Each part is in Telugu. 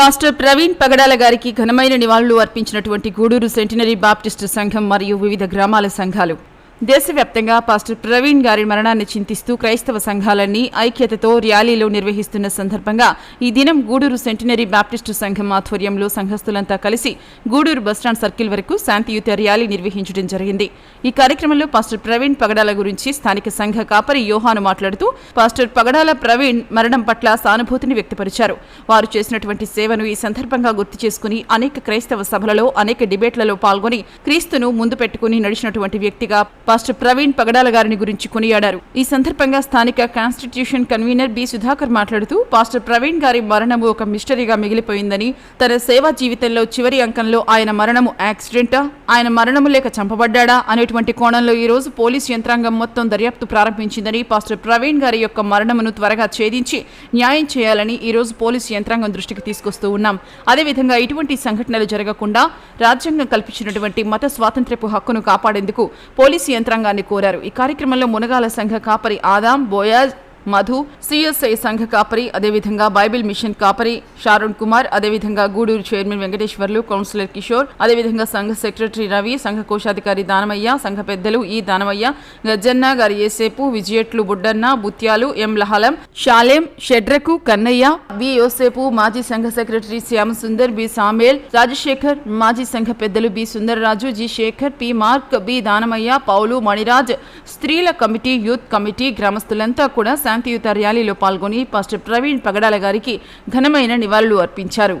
పాస్టర్ ప్రవీణ్ పగడాల గారికి ఘనమైన నివాళులు అర్పించినటువంటి గూడూరు సెంటినరీ బాప్టిస్టు సంఘం మరియు వివిధ గ్రామాల సంఘాలు. దేశవ్యాప్తంగా పాస్టర్ ప్రవీణ్ గారి మరణాన్ని చింతిస్తూ క్రైస్తవ సంఘాలన్నీ ఐక్యతతో ర్యాలీలు నిర్వహిస్తున్న సందర్భంగా ఈ దినం గూడూరు సెంటినరీ బ్యాప్టిస్టు సంఘం ఆధ్వర్యంలో సంఘస్థులంతా కలిసి గూడూరు బస్టాండ్ సర్కిల్ వరకు శాంతియుత ర్యాలీ నిర్వహించడం జరిగింది. ఈ కార్యక్రమంలో పాస్టర్ ప్రవీణ్ పగడాల గురించి స్థానిక సంఘ కాపరి యోహాను మాట్లాడుతూ పాస్టర్ పగడాల ప్రవీణ్ మరణం పట్ల సానుభూతిని వ్యక్తపరిచారు. వారు చేసినటువంటి సేవను ఈ సందర్భంగా గుర్తు చేసుకుని అనేక క్రైస్తవ సభలలో అనేక డిబేట్లలో పాల్గొని క్రీస్తును ముందు పెట్టుకుని నడిచినటువంటి వ్యక్తిగా పాస్టర్ ప్రవీణ్ పగడాల గారిని గురించి కొనియాడారు. ఈ సందర్భంగా స్థానిక కాన్స్టిట్యూషన్ కన్వీనర్ బి సుధాకర్ మాట్లాడుతూ పాస్టర్ ప్రవీణ్ గారి మరణము ఒక మిస్టరీగా మిగిలిపోయిందని తన సేవా జీవితంలో చివరి అంకంలో ఆయన మరణము యాక్సిడెంటా ఆయన మరణము లేక చంపబడ్డాడా అనేటువంటి కోణంలో ఈ రోజు పోలీస్ యంత్రాంగం మొత్తం దర్యాప్తు ప్రారంభించిందని పాస్టర్ ప్రవీణ్ గారి యొక్క మరణమును త్వరగా ఛేదించి న్యాయం చేయాలని ఈ రోజు పోలీసు యంత్రాంగం దృష్టికి తీసుకొస్తూ ఉన్నాం. అదేవిధంగా ఇటువంటి సంఘటనలు జరగకుండా రాజ్యాంగం కల్పించినటువంటి మత స్వాతంత్ర్యపు హక్కును కాపాడేందుకు పోలీసు యంత్రాంగాన్ని కోరారు. ఈ కార్యక్రమంలో మునగాల సంఘ కాపరి ఆదాం బోయాజ్ మధు సిఎస్ఐ సంఘ కాపరి అదేవిధంగా బైబిల్ మిషన్ కాపరి షారుణ్ కుమార్ అదేవిధంగా గూడూరు చైర్మన్ వెంకటేశ్వర్లు కౌన్సిలర్ కిషోర్ అదేవిధంగా సంఘ సెక్రటరీ రవి సంఘ కోశాధికారి దానమయ్య సంఘ పెద్దలు ఈ దానమయ్య గజ్జన్న గారి ఏసేపు విజయట్లు బుడ్డన్న బుత్యాలు ఎం లహలం షాలేం షెడ్రకు కన్నయ్య బి యోసేపు మాజీ సంఘ సెక్రటరీ శ్యామసుందర్ బి సామేల్ రాజశేఖర్ మాజీ సంఘ పెద్దలు B Sundararaju G Sekhar P Mark B Danamayya Paulu Maniraj స్త్రీల కమిటీ యూత్ కమిటీ గ్రామస్తులంతా కూడా శాంతియుత ర్యాలీలో పాల్గొని పాస్టర్ ప్రవీణ్ పగడాల గారికి ఘనమైన నివాళులు అర్పించారు.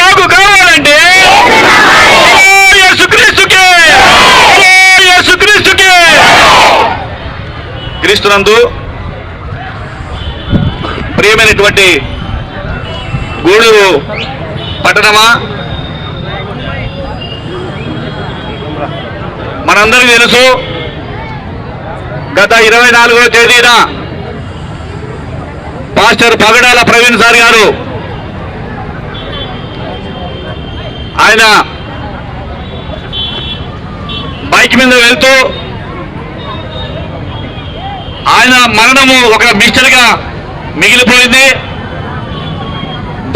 మాకు కావాలంటే, క్రీస్తునందు ప్రియమైనటువంటి గూడూరు పట్టణమా? మనందరికీ తెలుసు గత ఇరవై నాలుగో తేదీన పాస్టర్ పగడాల ప్రవీణ్ సార్ గారు ఆయన బైక్ మీద వెళ్తూ ఆయన మరణము ఒక మిస్టర్గా మిగిలిపోయింది.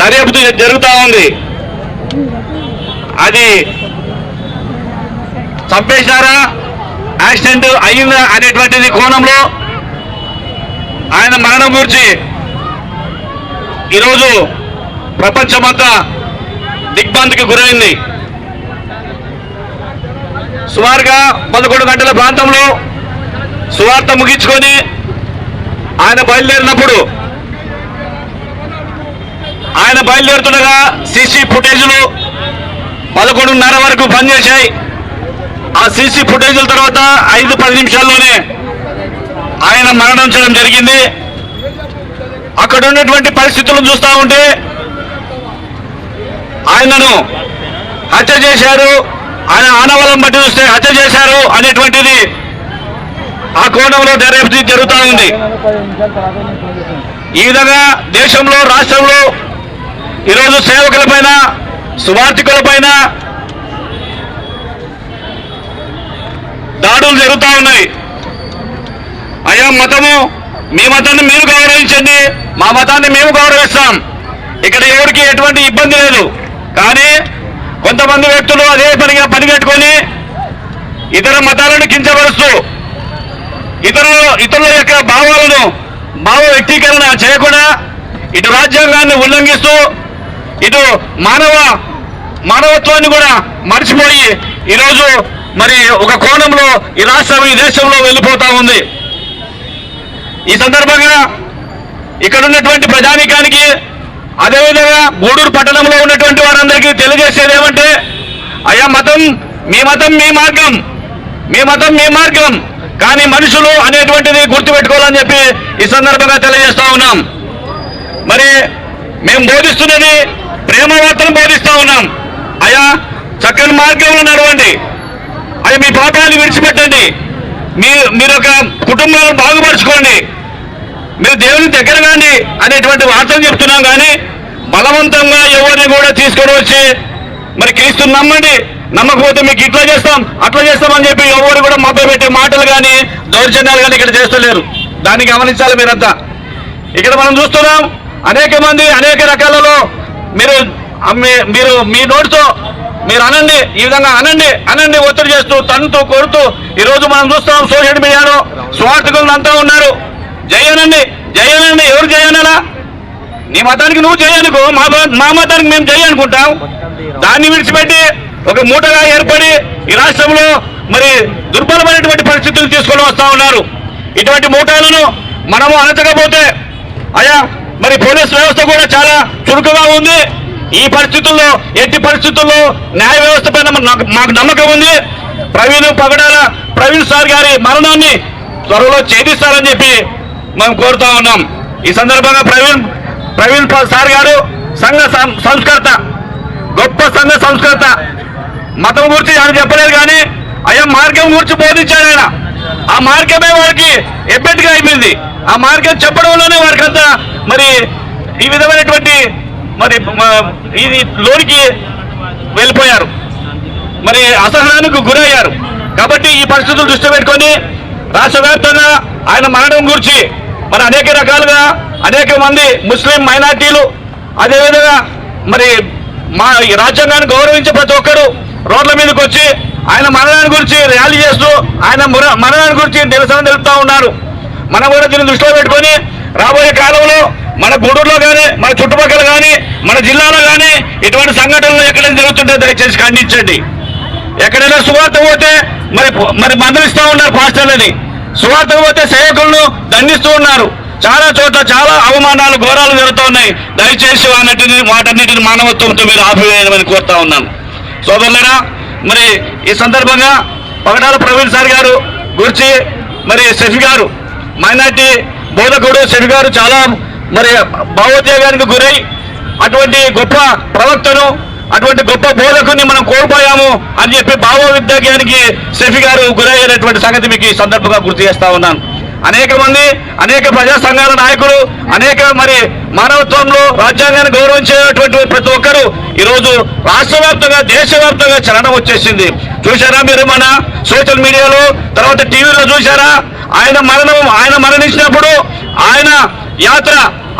దర్యాప్తు జరుగుతూ ఉంది. అది చంపేశారా? యాక్సిడెంట్ అయిందా అనేటువంటిది కోణంలో ఆయన మరణం గురించి ఈరోజు ప్రపంచమంతా దిగ్భ్రాంతికి గురైంది. సుమారుగా పదకొండు గంటల ప్రాంతంలో సువార్త ముగించుకొని ఆయన బయలుదేరినప్పుడు ఆయన బయలుదేరుతుండగా సీసీ ఫుటేజ్లు పదకొండున్నర వరకు పనిచేశాయి. ఆ సీసీ ఫుటేజ్ల తర్వాత ఐదు పది నిమిషాల్లోనే ఆయన మరణించడం జరిగింది. అక్కడ ఉన్నటువంటి పరిస్థితులను చూస్తూ ఉంటే ఆయనను హత్య చేశారు. ఆయన ఆనవలం బట్టి చూస్తే హత్య చేశారు అనేటువంటిది ఆ కోణంలో దర్యాప్తు జరుగుతూ ఉంది. ఈ విధంగా దేశంలో రాష్ట్రంలో ఈరోజు సేవకులపైన సువార్థికులపైన దాడులు జరుగుతూ ఉన్నాయి. అయ్యా మతము మీ మతాన్ని మీరు గౌరవించండి మా మతాన్ని మేము గౌరవిస్తాం. ఇక్కడ ఎవరికి ఎటువంటి ఇబ్బంది లేదు. కానీ కొంతమంది వ్యక్తులు అదే పనిగా పనిగట్టుకొని ఇతర మతాలను కించపరుస్తూ ఇతరుల ఇతరుల యొక్క భావాలను భావ వ్యక్తీకరణ చేయకుండా ఇటు రాజ్యాంగాన్ని ఉల్లంఘిస్తూ ఇటు మానవ మానవత్వాన్ని కూడా మర్చిపోయి ఈరోజు మరి ఒక కోణంలో ఈ రాష్ట్రం ఈ దేశంలో వెళ్ళిపోతా ఉంది. ఈ సందర్భంగా ఇక్కడ ఉన్నటువంటి ప్రజానీకానికి అదేవిధంగా గూడూరు పట్టణంలో ఉన్నటువంటి వారందరికీ తెలియజేసేది ఏమంటే అయ్యా మతం మీ మతం మీ మార్గం. మీ మతం మీ మార్గం. కానీ మనుషులు అనేటువంటిది గుర్తుపెట్టుకోవాలని చెప్పి ఈ సందర్భంగా తెలియజేస్తా ఉన్నాం. మరి మేము బోధిస్తున్నది ప్రేమ వార్తలు బోధిస్తా ఉన్నాం. అయ్యా చక్కని మార్గంలో నడవండి. అయ్యా మీ పాపాలు విడిచిపెట్టండి. మీ మీరు ఒక కుటుంబాలను బాగుపరచుకోండి. మీరు దేవుని దగ్గర కాండి అనేటువంటి వార్తలు చెప్తున్నాం కానీ బలవంతంగా ఎవరిని కూడా తీసుకొని వచ్చి మరి క్రీస్తు నమ్మండి. నమ్మకపోతే మీకు ఇట్లా చేస్తాం అట్లా చేస్తాం అని చెప్పి ఎవరు కూడా మభ్య పెట్టే మాటలు కానీ దౌర్జన్యాలు కానీ ఇక్కడ చేస్తలేరు. దాన్ని గమనించాలి మీరంతా. ఇక్కడ మనం చూస్తున్నాం అనేక మంది అనేక రకాలలో మీరు మీరు మీ నోటితో మీరు అనండి ఈ విధంగా అనండి అనండి ఒత్తిడి చేస్తూ తంతు కొడుతూ ఈరోజు మనం చూస్తాం సోషల్ మీడియాలో స్వార్థకులు అంతా ఉన్నారు. జయనండి జయనండి ఎవరు జయనలా నీ మతానికి నువ్వు చేయనుకో మా మా మతానికి మేము చేయనుకుంటాం దాన్ని విడిచిపెట్టి ఒక మూటగా ఏర్పడి ఈ రాష్ట్రంలో మరి దుర్బలమైనటువంటి పరిస్థితులు తీసుకొని వస్తా ఉన్నారు. ఇటువంటి మూటాలను మనము అణచకపోతే అయా మరి పోలీస్ వ్యవస్థ కూడా చాలా చురుకుగా ఉంది. ఈ పరిస్థితుల్లో ఎట్టి పరిస్థితుల్లో న్యాయ వ్యవస్థ పైన మాకు నమ్మకం ఉంది. ప్రవీణ్ పగడాల ప్రవీణ్ సార్ గారి మరణాన్ని త్వరలో ఛేదిస్తారని చెప్పి మేము కోరుతా ఉన్నాం. ఈ సందర్భంగా ప్రవీణ్ ప్రవీణ్ సార్ గారు సంఘ సం- సంస్కర్త గొప్ప సంఘ సంస్కర్త. మతం గురించి ఆయన చెప్పలేదు కానీ అయ్యా మార్గం గురించి బోధించాడు ఆయన. ఆ మార్గమే వారికి ఎబ్బెట్టుగా అయిపోయింది. ఆ మార్గం చెప్పడంలోనే వారికి అంతా మరి ఈ విధమైనటువంటి మరి ఇది లోనికి వెళ్ళిపోయారు. మరి అసహనానికి గురయ్యారు. కాబట్టి ఈ పరిస్థితులు దృష్టి పెట్టుకొని రాష్ట్ర వ్యాప్తంగా ఆయన మరణం గురించి మరి అనేక రకాలుగా అనేక మంది ముస్లిం మైనార్టీలు అదేవిధంగా మరి మా ఈ రాజ్యాంగాన్ని గౌరవించే ప్రతి ఒక్కరు రోడ్ల మీదకి వచ్చి ఆయన మరణాన్ని గురించి ర్యాలీ చేస్తూ ఆయన ముర- మరణాన్ని గురించి నిరసన తెలుపుతా ఉన్నారు. మనం కూడా దీన్ని దృష్టిలో పెట్టుకొని రాబోయే కాలంలో మన గూడూరులో కానీ మన చుట్టుపక్కల కానీ మన జిల్లాలో కానీ ఇటువంటి సంఘటనలు ఎక్కడైనా జరుగుతుంటే దయచేసి ఖండించండి. ఎక్కడైనా సువార్త పోతే మరి మరి మందలిస్తూ ఉన్నారు పాస్టర్లని. సువార్త పోతే సేవకులను దండిస్తూ ఉన్నారు. చాలా చోట్ల చాలా అవమానాలు ఘోరాలు జరుగుతూ ఉన్నాయి. దయచేసి వాటిని వాటన్నిటిని మానవత్వంతో మీరు ఆపివేయమని కోరుతా ఉన్నాను. సోదరులరా మరి ఈ సందర్భంగా పగడాల ప్రవీణ్ సార్ గారు గురించి మరి శశి గారు మైనార్టీ బోధకుడు శశి గారు చాలా మరి భావోద్వేగానికి గురై అటువంటి గొప్ప ప్రవక్తను అటువంటి గొప్ప బోధకుని మనం కోల్పోయాము అని చెప్పి భావోద్వేగానికి శఫీ గారు గురయ్యేటటువంటి సంగతి మీకు ఈ సందర్భంగా గుర్తు చేస్తా ఉన్నాను. అనేక మంది అనేక ప్రజా సంఘాల నాయకులు అనేక మరి మానవత్వంలో రాజ్యాంగాన్ని గౌరవించేటువంటి ప్రతి ఒక్కరు ఈరోజు రాష్ట్ర వ్యాప్తంగా దేశవ్యాప్తంగా చలనం వచ్చేసింది. చూసారా మీరు మన సోషల్ మీడియాలో తర్వాత టీవీలో చూసారా ఆయన మరణం ఆయన మరణించినప్పుడు ఆయన యాత్ర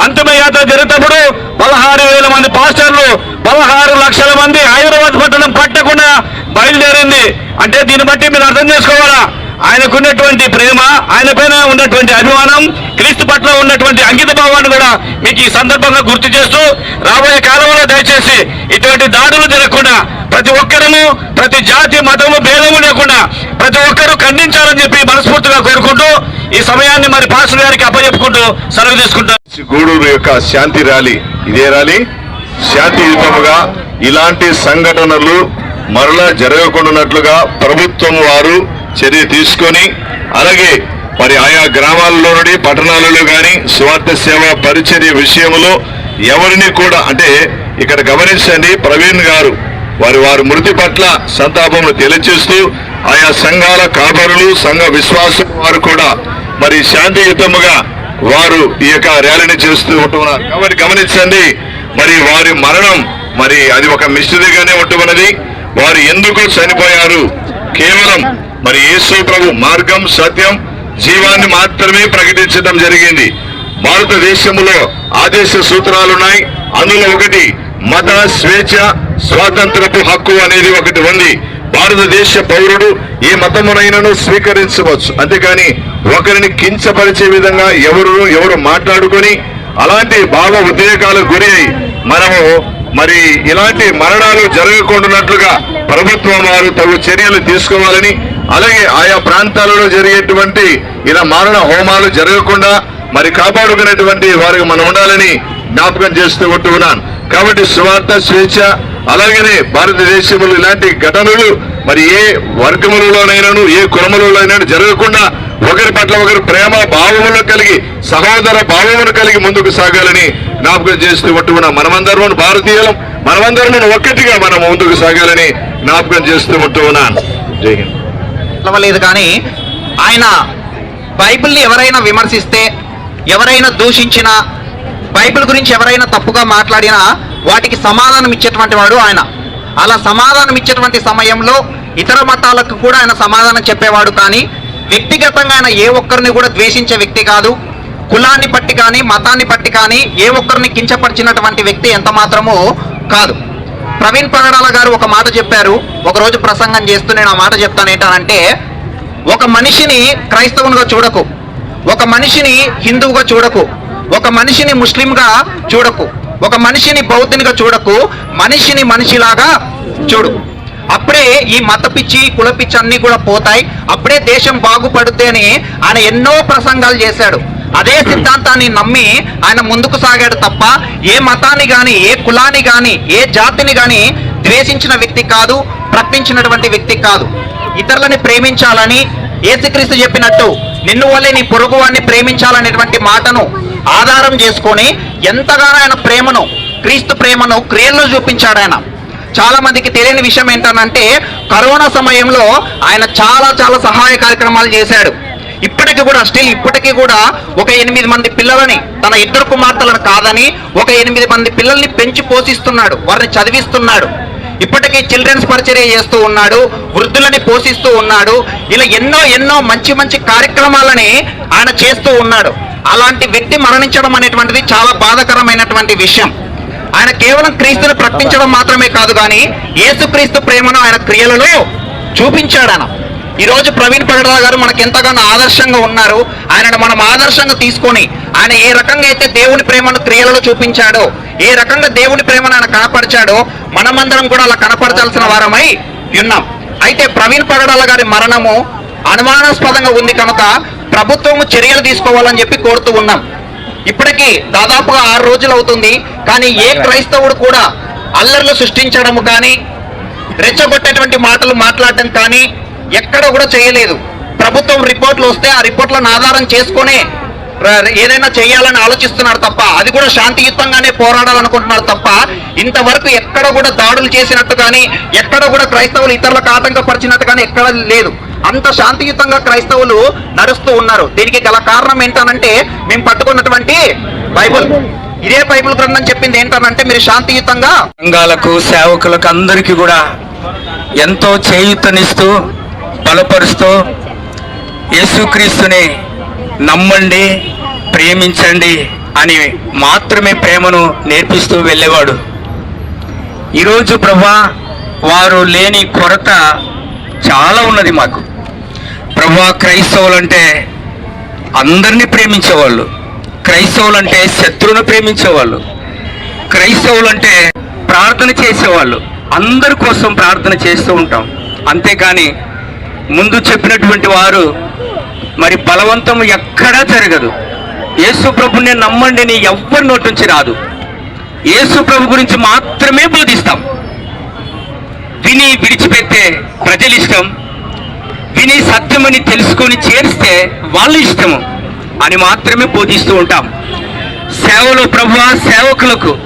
అంతిమ యాత్ర జరిగినప్పుడు పదహారు వేల మంది పాస్టర్లు పదహారు లక్షల మంది హైదరాబాద్ పట్టణం పట్టకుండా బయలుదేరింది. అంటే దీన్ని బట్టి మీరు అర్థం చేసుకోవాలా? ఆయనకున్నటువంటి ప్రేమ ఆయన పైన ఉన్నటువంటి అభిమానం క్రీస్తు పట్ల ఉన్నటువంటి అంకిత భావాన్ని కూడా మీకు ఈ సందర్భంగా గుర్తు చేస్తూ రాబోయే కాలంలో దయచేసి ఇటువంటి దాడులు జరగకుండా ప్రతి ఒక్కరము ప్రతి జాతి మతము భేదము లేకుండా ప్రతి ఒక్కరూ ఖండించాలని చెప్పి మనస్ఫూర్తిగా కోరుకుంటూ ఈ సమయాన్ని మరి పాస్టర్ గారికి అప్పచెప్పుకుంటూ సెలవు తీసుకుంటారు గూడూరు యొక్క శాంతి ర్యాలీ ఇదే ర్యాలీ. శాంతియుతముగా ఇలాంటి సంఘటనలు మరలా జరగకుండానట్లుగా ప్రభుత్వం వారు చర్య తీసుకొని అలాగే మరి ఆయా గ్రామాలలో నుండి పట్టణాలలో కానీ స్వార్థ సేవ పరిచర్య విషయంలో ఎవరిని కూడా అంటే ఇక్కడ గమనించండి ప్రవీణ్ గారు వారి వారి మృతి పట్ల సంతాపమును తెలియచేస్తూ ఆయా సంఘాల కాపరులు సంఘ విశ్వాసం వారు కూడా మరి శాంతియుతముగా వారు ఈ యొక్క ర్యాలీని చేస్తూ ఉంటున్నారు. కాబట్టి గమనించండి మరి వారి మరణం మరి అది ఒక మిస్టరీగానే ఉంటున్నది. వారు ఎందుకు చనిపోయారు? కేవలం మరి యేసు ప్రభు మార్గం సత్యం జీవాన్ని మాత్రమే ప్రకటించడం జరిగింది. భారతదేశంలో ఆదేశ సూత్రాలు ఉన్నాయి. అందులో ఒకటి మత స్వేచ్ఛ స్వాతంత్రపు హక్కు అనేది ఒకటి ఉంది. భారతదేశ పౌరుడు ఏ మతమునైనను స్వీకరించవచ్చు. అంతేకాని ఒకరిని కించపరిచే విధంగా ఎవరు ఎవరు మాట్లాడుకొని అలాంటి భావ ఉద్రేకాలకు గురి మనము మరి ఇలాంటి మరణాలు జరగకుండానట్లుగా ప్రభుత్వం వారు తగు చర్యలు తీసుకోవాలని అలాగే ఆయా ప్రాంతాలలో జరిగేటువంటి ఇలా మరణ హోమాలు జరగకుండా మరి కాపాడుకునేటువంటి వారికి మనం ఉండాలని జ్ఞాపకం చేస్తూ ఉంటున్నాను కాబట్టి స్వార్థ స్వేచ్ఛ అలాగనే భారతదేశంలో ఇలాంటి ఘటనలు మరి ఏ వర్గములలోనైనాను ఏ కులములలోనైనా జరగకుండా ఒకరి పట్ల ఒకరు ప్రేమ భావములు కలిగి సహోదర భావములు కలిగి ముందుకు సాగాలని జ్ఞాపకం చేస్తూ ఉంటున్నాం మనమందరం భారతీయులం మనమందరం ఒక్కటిగా మనం ముందుకు సాగాలని జ్ఞాపకం చేస్తూ ఉంటూ ఉన్నాను జై హింద్. కానీ ఆయన బైబిల్ని ఎవరైనా విమర్శిస్తే ఎవరైనా దూషించినా బైబిల్ గురించి ఎవరైనా తప్పుగా మాట్లాడినా వాటికి సమాధానం ఇచ్చేటువంటి వాడు ఆయన. అలా సమాధానం ఇచ్చేటువంటి సమయంలో ఇతర మతాలకు కూడా ఆయన సమాధానం చెప్పేవాడు కానీ వ్యక్తిగతంగా ఆయన ఏ ఒక్కరిని కూడా ద్వేషించే వ్యక్తి కాదు. కులాన్ని బట్టి కానీ మతాన్ని బట్టి కానీ ఏ ఒక్కరిని కించపరిచినటువంటి వ్యక్తి ఎంత మాత్రమో కాదు. ప్రవీణ్ పగడాల గారు ఒక మాట చెప్పారు. ఒకరోజు ప్రసంగం చేస్తూ నేను ఆ మాట చెప్తాను ఏంటనంటే ఒక మనిషిని క్రైస్తవునిగా చూడకు. ఒక మనిషిని హిందువుగా చూడకు. ఒక మనిషిని ముస్లింగా చూడకు. ఒక మనిషిని బౌద్ధునిగా చూడకు. మనిషిని మనిషిలాగా చూడు. అప్పుడే ఈ మత పిచ్చి కుల పిచ్చి అన్ని కూడా పోతాయి. అప్పుడే దేశం బాగుపడుద్ది అని ఆయన ఎన్నో ప్రసంగాలు చేశాడు. అదే సిద్ధాంతాన్ని నమ్మి ఆయన ముందుకు సాగాడు తప్ప ఏ మతాన్ని గాని ఏ కులాన్ని గాని ఏ జాతిని గాని ద్వేషించిన వ్యక్తి కాదు ప్రకటించినటువంటి వ్యక్తి కాదు. ఇతరులని ప్రేమించాలని ఏసుక్రీస్తు చెప్పినట్టు నిన్ను వల్లే నీ పొరుగు వాడిని ప్రేమించాలనేటువంటి మాటను ఆధారం చేసుకొని ఎంతగానో ఆయన ప్రేమను క్రీస్తు ప్రేమను క్రియల్లో చూపించాడు ఆయన. చాలా మందికి తెలియని విషయం ఏంటనంటే కరోనా సమయంలో ఆయన చాలా చాలా సహాయ కార్యక్రమాలు చేశాడు. ఇప్పటికి కూడా స్టిల్ ఇప్పటికీ కూడా ఒక ఎనిమిది మంది పిల్లలని తన ఇద్దరు కుమార్తెలను కాదని ఒక ఎనిమిది మంది పిల్లల్ని పెంచి పోషిస్తున్నాడు వారిని చదివిస్తున్నాడు. ఇప్పటికీ చిల్డ్రన్స్ పరిచర్య చేస్తూ ఉన్నాడు వృద్ధులని పోషిస్తూ ఉన్నాడు. ఇలా ఎన్నో ఎన్నో మంచి మంచి కార్యక్రమాలని ఆయన చేస్తూ ఉన్నాడు. అలాంటి వ్యక్తి మరణించడం అనేటువంటిది చాలా బాధకరమైనటువంటి విషయం. ఆయన కేవలం క్రీస్తుని ప్రకటించడం మాత్రమే కాదు కానీ యేసుక్రీస్తు ప్రేమను ఆయన క్రియలలో చూపించాడు ఆయన. ఈరోజు ప్రవీణ్ పగడాల గారు మనకు ఎంతగానో ఆదర్శంగా ఉన్నారు. ఆయనను మనం ఆదర్శంగా తీసుకొని ఆయన ఏ రకంగా అయితే దేవుని ప్రేమను క్రియలలో చూపించాడో ఏ రకంగా దేవుని ప్రేమను ఆయన కనపరిచాడో మనమందరం కూడా అలా కనపరచాల్సిన వారమై ఉన్నాం. అయితే ప్రవీణ్ పగడాల గారి మరణము అనుమానాస్పదంగా ఉంది కనుక ప్రభుత్వం చర్యలు తీసుకోవాలని చెప్పి కోరుతూ ఉన్నాం. ఇప్పటికీ దాదాపుగా ఆరు రోజులు అవుతుంది. కానీ ఏ క్రైస్తవుడు కూడా అల్లర్లు సృష్టించడము కానీ రెచ్చగొట్టేటువంటి మాటలు మాట్లాడటం కానీ ఎక్కడ కూడా చేయలేదు. ప్రభుత్వం రిపోర్ట్లు వస్తే ఆ రిపోర్ట్లను ఆధారం చేసుకునే ఏదైనా చేయాలని ఆలోచిస్తున్నారు తప్ప అది కూడా శాంతియుతంగానే పోరాడాలనుకుంటున్నారు తప్ప ఇంతవరకు ఎక్కడ కూడా దాడులు చేసినట్టు కానీ ఎక్కడ కూడా క్రైస్తవులు ఇతరులకు ఆటంకపరిచినట్టు కానీ ఎక్కడ లేదు. అంత శాంతియుతంగా క్రైస్తవులు నడుస్తూ ఉన్నారు. దీనికి గల కారణం ఏంటనంటే మేము పట్టుకున్నటువంటి బైబుల్. ఇదే బైబిల్ గ్రంథం చెప్పింది ఏంటనంటే మీరు శాంతియుతంగా సంఘాలకు సేవకులకు అందరికీ కూడా ఎంతో చేయూతనిస్తూ బలపరుస్తూ యేసుక్రీస్తుని నమ్మండి ప్రేమించండి అని మాత్రమే ప్రేమను నేర్పిస్తూ వెళ్ళేవాడు. ఈరోజు ప్రభా వారు లేని కొరత చాలా ఉన్నది మాకు. ప్రభా క్రైస్తవులు అంటే అందరినీ ప్రేమించేవాళ్ళు. క్రైస్తవులు అంటే శత్రువును ప్రేమించేవాళ్ళు. క్రైస్తవులు అంటే ప్రార్థన చేసేవాళ్ళు. అందరి కోసం ప్రార్థన చేస్తూ ఉంటాం. అంతేకాని ముందు చెప్పినటువంటి వారు మరి బలవంతం ఎక్కడా జరగదు. యేసు ప్రభుని నమ్మండి నీ ఎవ్వరి నోటి నుంచి రాదు. యేసు ప్రభు గురించి మాత్రమే బోధిస్తాం. విని విడిచిపెట్టే ప్రజలు ఇష్టం. విని సత్యమని తెలుసుకొని చేరిస్తే వాళ్ళ ఇష్టము అని మాత్రమే బోధిస్తూ ఉంటాం. సేవలు ప్రభు సేవకులకు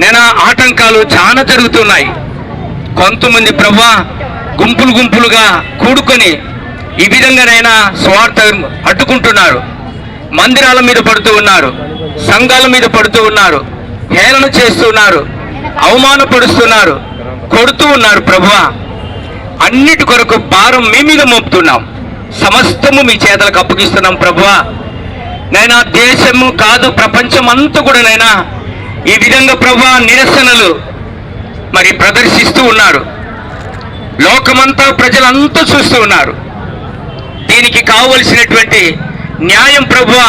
నేను ఆటంకాలు చాలా జరుగుతున్నాయి. కొంతమంది ప్రభా గుంపులు గుంపులుగా కూడుకొని ఈ విధంగానైనా స్వార్థ అడ్డుకుంటున్నారు. మందిరాల మీద పడుతూ ఉన్నారు. సంఘాల మీద పడుతూ ఉన్నారు. హేళన చేస్తున్నారు. అవమానపరుస్తున్నారు. కొడుతూ ఉన్నారు ప్రభువ. అన్నిటి కొరకు భారం మీ మీద మోపుతున్నాం. సమస్తము మీ చేతలకు అప్పగిస్తున్నాం ప్రభువ. నైనా దేశము కాదు ప్రపంచం అంతా కూడా నైనా ఈ విధంగా ప్రభా నిరసనలు మరి ప్రదర్శిస్తూ ఉన్నారు. లోకమంతా ప్రజలంతా చూస్తూ ఉన్నారు. దీనికి కావలసినటువంటి న్యాయం ప్రభువ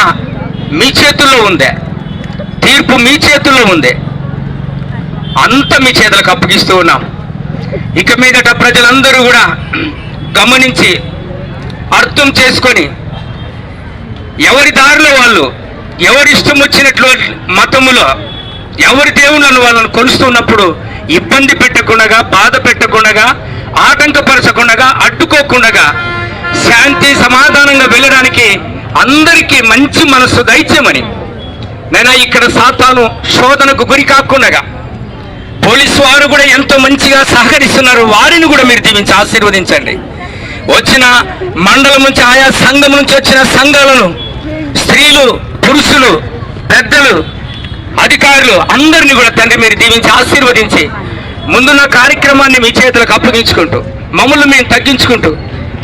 మీ చేతుల్లో ఉందే. తీర్పు మీ చేతుల్లో ఉందే. అంత మీ చేతులకు అప్పగిస్తూ ఉన్నాం. ఇక మీదట ప్రజలందరూ కూడా గమనించి అర్థం చేసుకొని ఎవరి దారిలో వాళ్ళు ఎవరి ఇష్టం వచ్చినట్లు మతములో ఎవరి దేవుళ్ళను వాళ్ళని కొలుస్తున్నప్పుడు ఇబ్బంది పెట్టకుండా బాధ పెట్టకుండా ఆటంకపరచకుండా అడ్డుకోకుండా శాంతి సమాధానంగా వెళ్ళడానికి అందరికీ మంచి మనస్సు దైత్యమని నేను ఇక్కడ సాతాను శోధనకు గురి కాకుండా పోలీసు వారు కూడా ఎంతో మంచిగా సహకరిస్తున్నారు. వారిని కూడా మీరు దీవించి ఆశీర్వదించండి. వచ్చిన మండలం నుంచి ఆయా సంఘం నుంచి వచ్చిన సంఘాలను స్త్రీలు పురుషులు పెద్దలు అధికారులు అందరినీ కూడా తండ్రి మీరు దీవించి ఆశీర్వదించి ముందున్న కార్యక్రమాన్ని మీ చేతులకు అప్పగించుకుంటూ మమ్మల్ని మేము తగ్గించుకుంటూ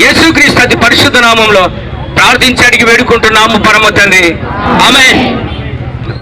యేసుక్రీస్తు అతి పరిశుద్ధ నామంలో ప్రార్థించి అడిగి వేడుకుంటున్నాము పరమ తండ్రి. ఆమె